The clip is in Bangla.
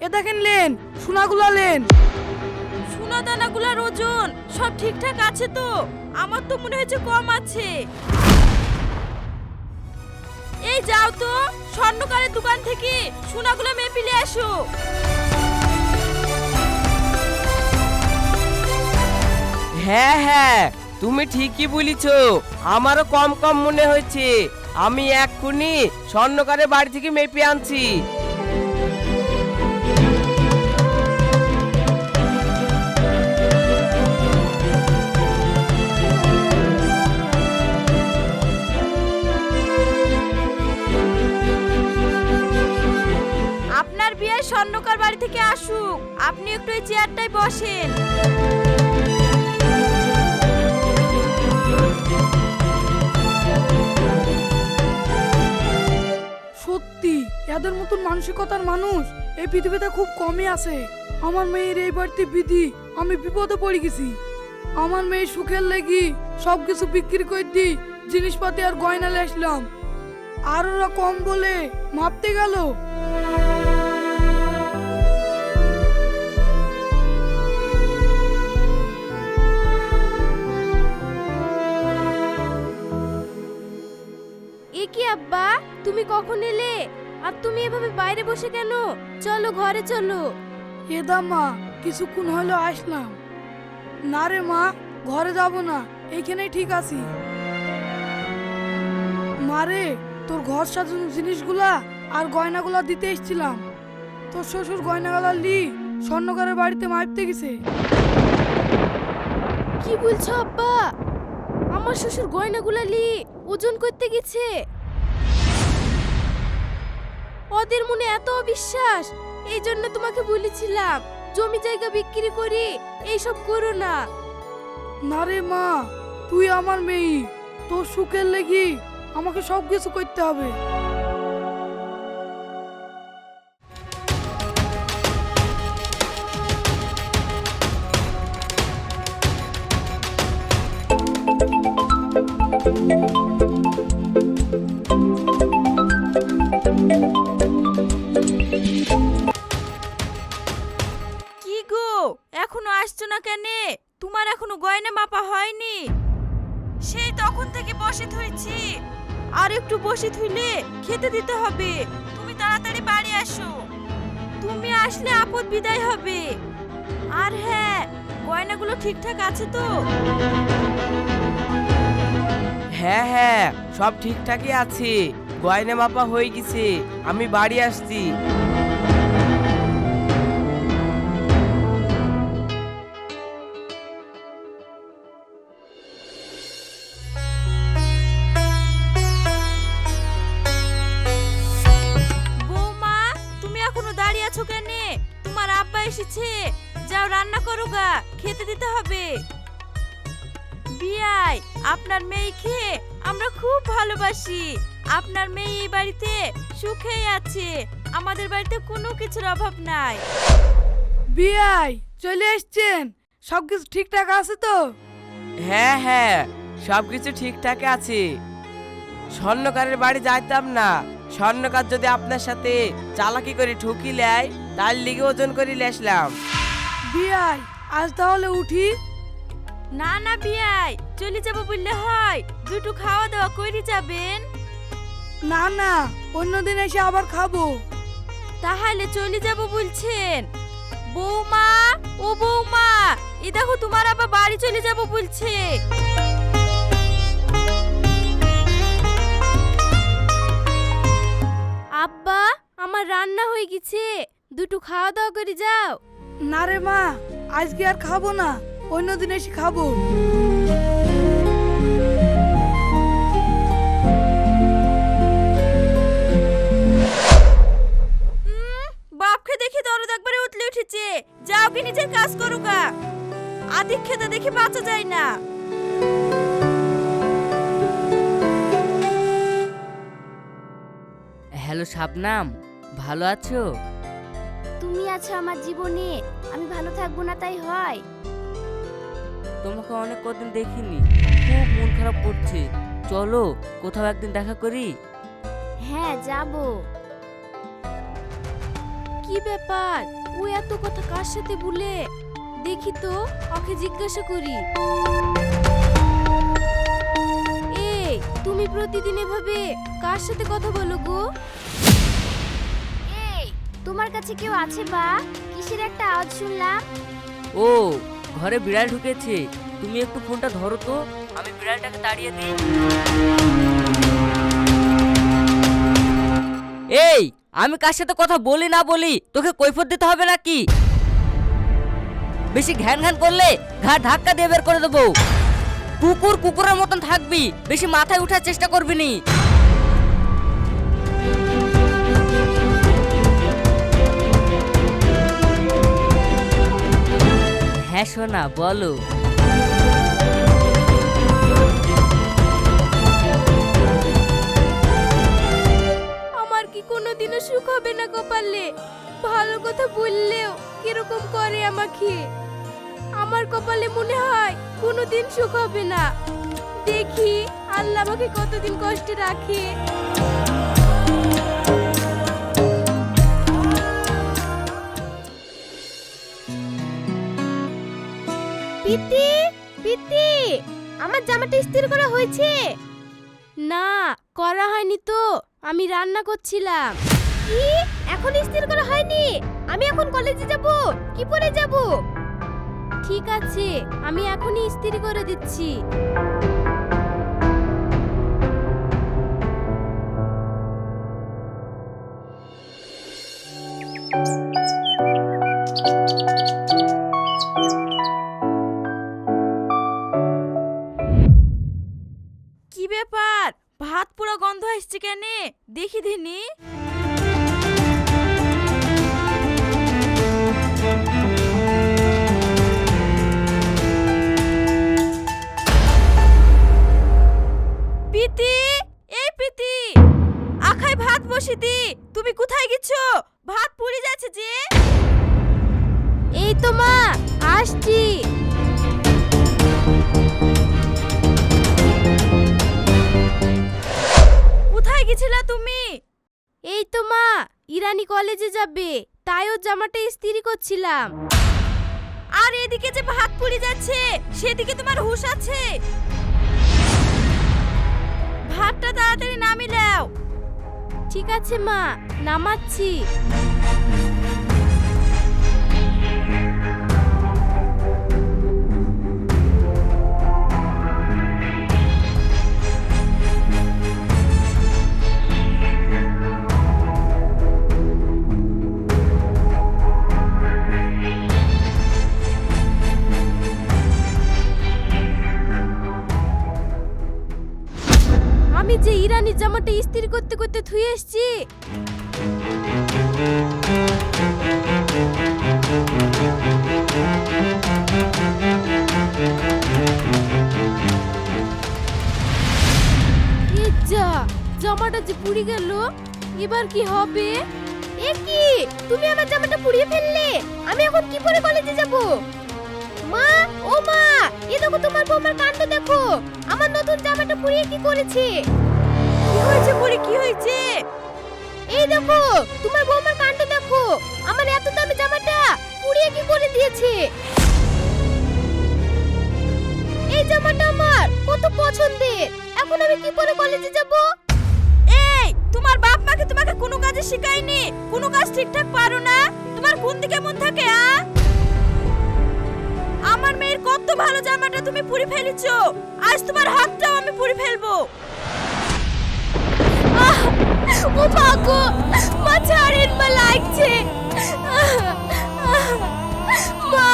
এ দেখেন লেন সোনাগুলা লেন। সোনা দানাগুলোর ওজন সব ঠিকঠাক আছে তো? আমার তো মনে হচ্ছে কম আছে। এই যাও তো স্বর্ণকারের দোকান থেকে সোনাগুলো মেপে নিয়ে আসো। হ্যাঁ হ্যাঁ তুমি ঠিকই বলিছ। আমারও কম কম মনে হয়েছে। আমি এক্ষুনি স্বর্ণকারের বাড়ি থেকে মেপে আনছি। থেকে আসুক। আপনি একটু এই চেয়ারটায় বসেন। সত্যি, এদের মতন মানসিকতার মানুষ এই পৃথিবীতে খুব কমই আছে। আমার মেয়ের এই বাড়িতে বিধি আমি বিপদে পড়ে গেছি। আমার মেয়ে সুখের লেগি সব কিছু বিক্রি করে দি জিনিসপাতি আর গয়না লেসলাম আর কম বলে মাপতে গেল। আব্বা তুমি কখন এলে? আর তুমি এভাবে বাইরে বসে কেন? চলো ঘরে চলো। এদা মা কিছুক্ষণ হলো আসলাম। না রে মা ঘরে যাব না এইখানেই ঠিক আছি। মারে তোর ঘর সাজানোর জিনিসগুলা আর গয়নাগুলা দিতে এসেছিলাম। তোর শ্বশুর গয়নাগুলা লি স্বর্ণকারের বাড়িতে মাপতে গেছে। কি বলছো আব্বা? আমার শ্বশুর গয়নাগুলা লি ওজন করতে গেছে। ওদের মনে এত অবিশ্বাস। এই জন্য তোমাকে বলেছিলাম, জমি জায়গা বিক্রি করি, এইসব করো না। না রে মা, তুই আমার মেয়ে। তোর সুখের লেগি আমাকে সব কিছু করতে হবে। কি তখন থেকে বসে থইছি আর একটু বসে থইলে খেতে দিতে হবে। তুমি তাড়াতাড়ি বাড়ি আসো। তুমি আসলে আপদ বিদায় হবে। আর হ্যাঁ গয়নাগুলো ঠিকঠাক আছে তো? হ্যাঁ হ্যাঁ সব ঠিকঠাকই আছে। গয়না মাপা হয়ে গেছে। আমি বাড়ি আসছি। এসেছে। যাও রান্না করো গা খেতে দিতে হবে। বিয়াই আপনার মেয়ে খেয়ে আমরা খুব ভালোবাসি। আপনার মেয়ে এই বাড়িতে সুখেই আছে। আমাদের বাড়িতে কোনো কিছুর অভাব নাই। বিয়াই চলে এসছেন। সব কিছু ঠিকঠাক আছে তো? হ্যাঁ হ্যাঁ সব কিছু ঠিকঠাক আছে। স্বর্ণকারের বাড়ি যাইতাম না। স্বর্ণকার যদি আপনার সাথে চালাকি করে ঠকি লেয় তার লিগে ওজন করে লেসলাম বিয়াই আজ তাহলে উঠি। না না বিয়াই চলে যাব বললে হয়। দুটো খাওয়া দাওয়া করে যাবেন? না না অন্যদিন এসে আবার খাব। তাহলে চলে যাব বলছেন। বৌমা ও বৌমা এ দেখো তোমার আবার বাড়ি চলে যাব বলছে। আব্বা আমার রান্না হয়ে গেছে। দুটো খাওয়া দাওয়া করে যাও। না রে মা আজকে আর খাব না অন্য দিন এসে খাব। বাপকে দেখি দরদ একবারে উতলে উঠেছে। যাও কি নিজের কাজ করো গা আদিক খেতে দেখি বাঁচা যায় না। হ্যালো শাবনাম ভালো আছো? তুমি আছো আমার জীবনে আমি ভালো থাকব না তাই হয়। তোমাকে অনেক কদিন দেখিনি খুব মন খারাপ করছে। চলো কোথাও একদিন দেখা করি। হ্যাঁ যাব। কি ব্যাপার? ও এত কথা কার সাথে বলে? দেখি তো ওকে জিজ্ঞাসা করি। এই তুমি প্রতিদিন এভাবে কার সাথে কথা বলো গো? তোমার কাছে কেউ আছে বা? কিসের একটা আওয়াজ শুনলাম? ও, ঘরে বিড়াল ঢুকেছে। তুমি একটু ফোনটা ধরো তো। আমি বিড়ালটাকে তাড়িয়ে দিই। এই, আমি কার সাথে কথা বলি না বলি? তোকে কৈফত দিতে হবে নাকি? বেশি ঘ্যান ঘ্যান করলে ঘাট ধাক্কা দিয়ে বের করে দেবো। কুকুর কুকুরের মতন থাকবি। বেশি মাথায় উঠার চেষ্টা করবি নি। হ্যাঁ বলো। আমার কি কোনোদিনও সুখ হবে না কপালে? ভালো কথা বললেও কীরকম করে আমাকে? আমার কপালে মনে হয় কোনোদিন সুখ হবে না। দেখি, আল্লাহ আমাকে কতদিন কষ্টে রাখে। পিতি পিতি আমার জামাটা ইস্ত্রি করা হয়েছে। না করা হয়নি তো আমি রান্না করছিলাম। কি? এখন ইস্ত্রি করা হয়নি? আমি এখন কলেজে যাব কি পরে যাব? ঠিক আছে আমি এখনই ইস্ত্রি করে দিচ্ছি। কি আসছি কোথায় গেছিলা তুমি? এই তো মা, ইরানি কলেজে যাবে, তাই ওর জামাটা ইস্ত্রি করছিলাম। আর এদিকে যে ভাত পুড়ে যাচ্ছে, সেদিকে তোমার হুঁশ আছে। ভাতটা তাড়াতাড়ি নামিয়ে নামিলাও ঠিক আছে মা, নামাচ্ছি। জামাটা ইস্ত্রি করতে করতে ধুয়ে এসছি। যা, জামাটা যে পুড়ে গেল, এবার কি হবে? এ কি? তুমি আমার জামাটা পুড়িয়ে ফেললে? আমি এখন কি করে কলেজে যাব? মা, ও মা, এ দেখো তোমার বৌমার কাণ্ড দেখো। আমার নতুন জামাটা পুড়িয়ে কি করেছে? কি হয়েছে পরে কি হয়েছে? এই দেখো, তোমার বৌমার কাণ্ড দেখো। আমার এত দামি জামাটা পুড়িয়ে কি করে দিয়েছে। এই জামাটা আমার, কত পছন্দের। এখন আমি কি করে কলেজে যাব? এই, তোমার বাপ মাকে তোমাকে কোনো কাজে শেখায়নি। কোনো কাজ ঠিকঠাক পারো না। তোমার কোন দিকে মন থাকে, আ? আমার মেয়ের কত ভালো জামাটা তুমি পুড়ে ফেলেছো। আজ তোমার হাতটাও আমি পুড়ে ফেলব। ও ভাগো মা ছাড়েন মা লাগছে। মা